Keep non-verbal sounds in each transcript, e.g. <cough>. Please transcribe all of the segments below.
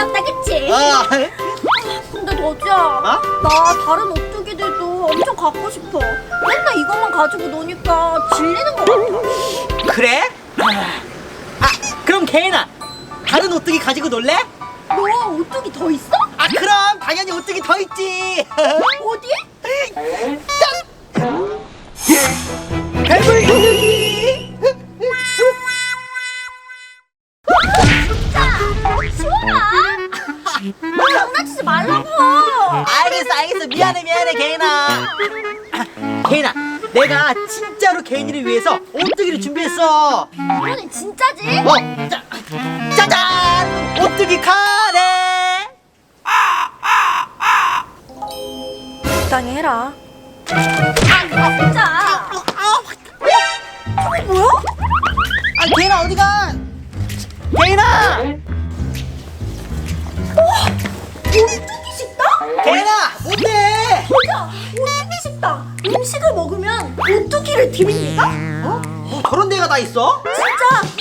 귀엽다 그치? 아, 근데 더지야 어? 나 다른 오뚜기들도 엄청 갖고 싶어 맨날 이것만 가지고 노니까 질리는 것 같아 그래? 아, 그럼 개인아, 다른 오뚜기 가지고 놀래? 너 오뚜기 더 있어? 아, 그럼 당연히 오뚜기 더 있지. 어디? 괴물 알겠어, 알겠어. 미안해, 미안해, 개인아. 개인아, 내가 진짜로 개인이를 위해서 오뚜기를 준비했어. 이번엔 진짜지? 어, 짜, 짜잔! 오뚜기 카레! 적당히 해라 아 진짜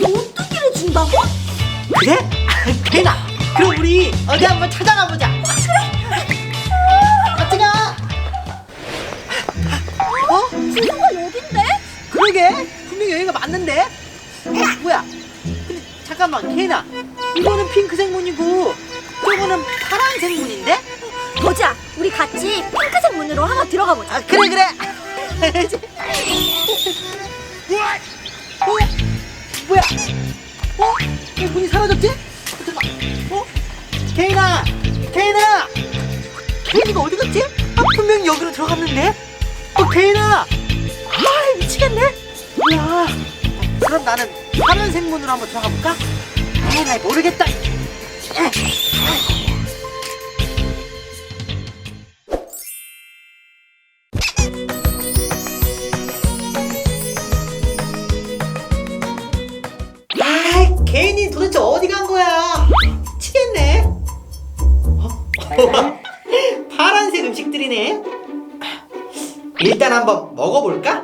오뚜기를 준다고? 그래? <laughs> 개인아, 그럼 우리 어디 한번 찾아가 보자. 같이 가. 어? 주소가 여긴데? 그러게 분명 여기가 맞는데 어, 뭐야 근데 잠깐만 케이나 이거는 핑크색 문이고 저거는 파란색 문인데 거지야 우리 같이 핑크색 문으로 한번 들어가 보자 아 그래 그래 <laughs> 뭐야 어? 왜 문이 사라졌지? 잠깐 어? 케이나 케이나 케이가 어디 갔지? 아 분명히 여기로 들어갔는데 어 케이나 아 미치겠네 뭐야 그럼 나는 파란색 문으로 한번 들어가 볼까? 에이 나 모르겠다 에. 아, 한번 먹어볼까?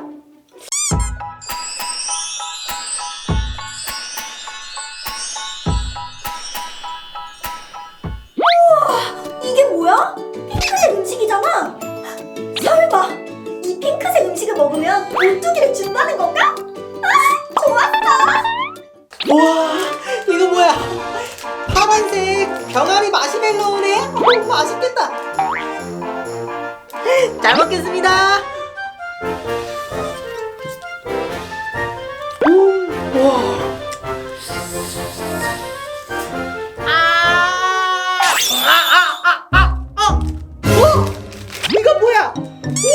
이게 뭐야? 핑크색 음식이잖아 설마 이 핑크색 음식을 먹으면 오뚜기를 준다는 건가? 아 좋았어 우와, 이거 뭐야? 파란색 병아리 마시멜로우네. 어, 맛있겠다. 잘 먹겠습니다. Woo!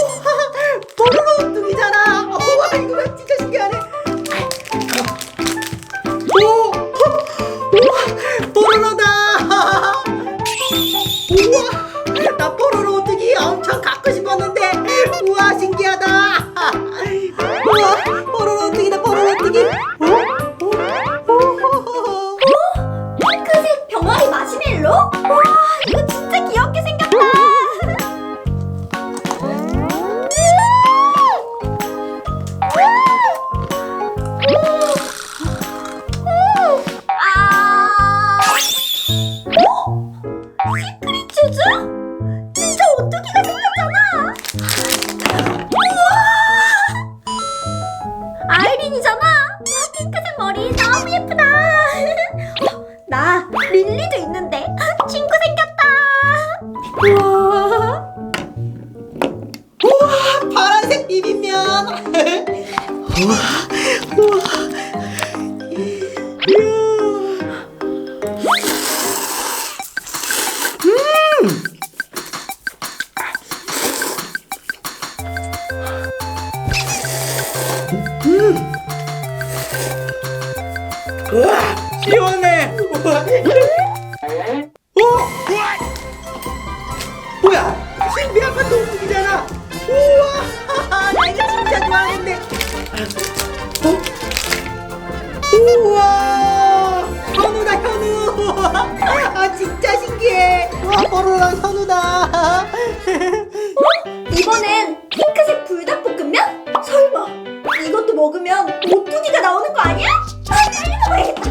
음! 우와 시원해. 우와 어? 뭐야? 신비한 동물이잖아. 우와! 나 이거 진짜 좋아하는데. 어? 우와! 현우다 현우. 아 진짜 신기해. 와 뽀로로랑 현우다. 이번엔 핑크색 불닭볶음면? 설마 이것도 먹으면 모퉁이가 나오는 거 아니야? 빨리 읽어봐야겠다.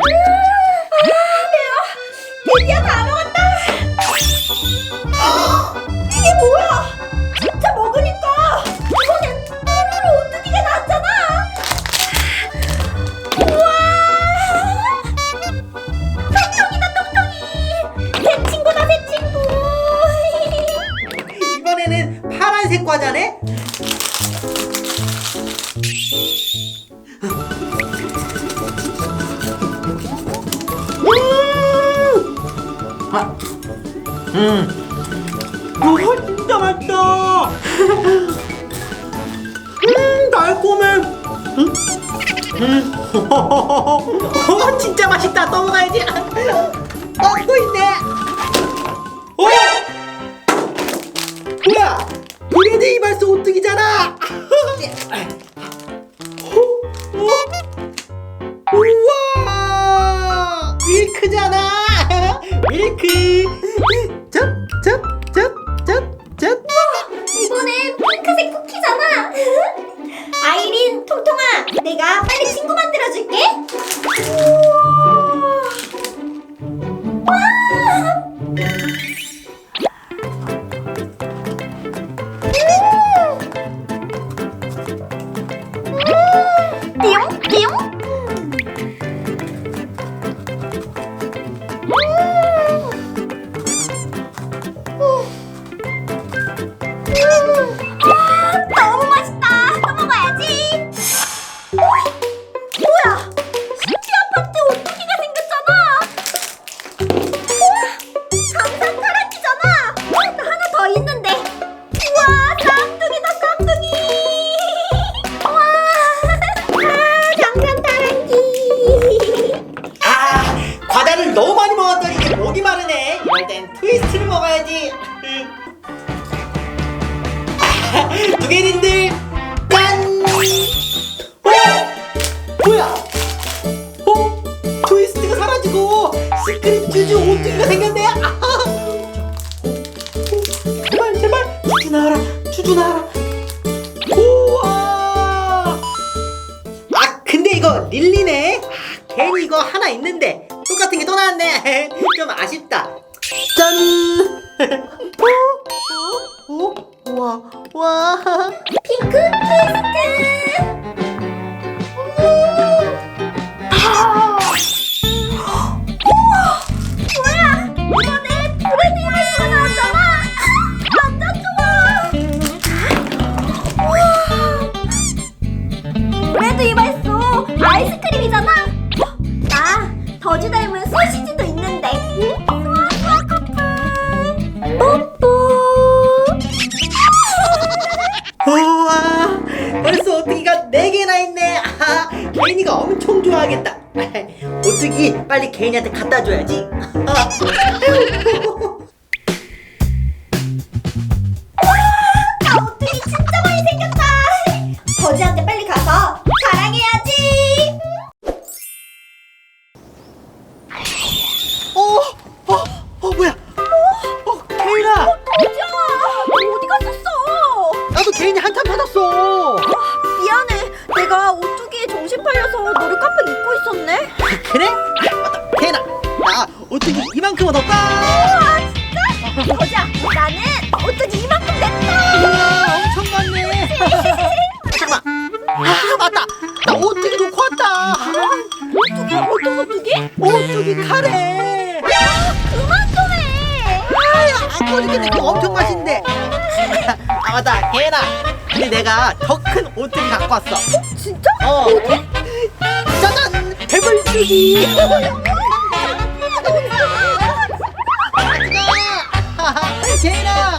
아, 매워. 드디어 갈색 과자네. 음, 이거 진짜 맛있다. 음, 달콤해. 음, 음, 어, 진짜 맛있다. 넘어가야지. 먹고 있네. 어? 뭐야? 브레드 이발소 오뚜기잖아. 어? 어? 우와! 밀크잖아. 밀크. 쩝쩝쩝쩝쩝. 이거는 핑크색 쿠키잖아. 아이린, 통통아, 내가 빨리 친구 만들어줄게. 우와. 와. 사라지고 시크릿 쭈쭈 오뚜기가 생겼네. 아! 제발 제발 쭈쭈 나와라 쭈쭈 나와라. 우와! 아 근데 이거 릴리네 아, 괜히 이거 하나 있는데 똑같은 게 또 나왔네 <laughs> 좀 아쉽다 짠 <laughs> 어? 어? 어? 우와 와 핑크 트위스트. 오뚜기가 4개나 있네. 아, 개인이가 엄청 좋아하겠다. <laughs> 오뚜기 빨리 개인이한테 갖다 줘야지 <laughs> 우와, 진짜? 버즈야, 나는 오뚜기 이만큼. 우와 엄청 많네. 잠깐만 아 맞다. 나 오뚜기 놓고 왔다. 오뚜기? 어떤 오뚜기? 오뚜기 카레. 그만 좀 해. 아야 안 보니까 그거 엄청 맛있는데. 아 맞다. 개나. 근데 내가 더 큰 오뚜기 갖고 왔어. 진짜? 어. 짜잔! 배불뚝 <laughs> けいな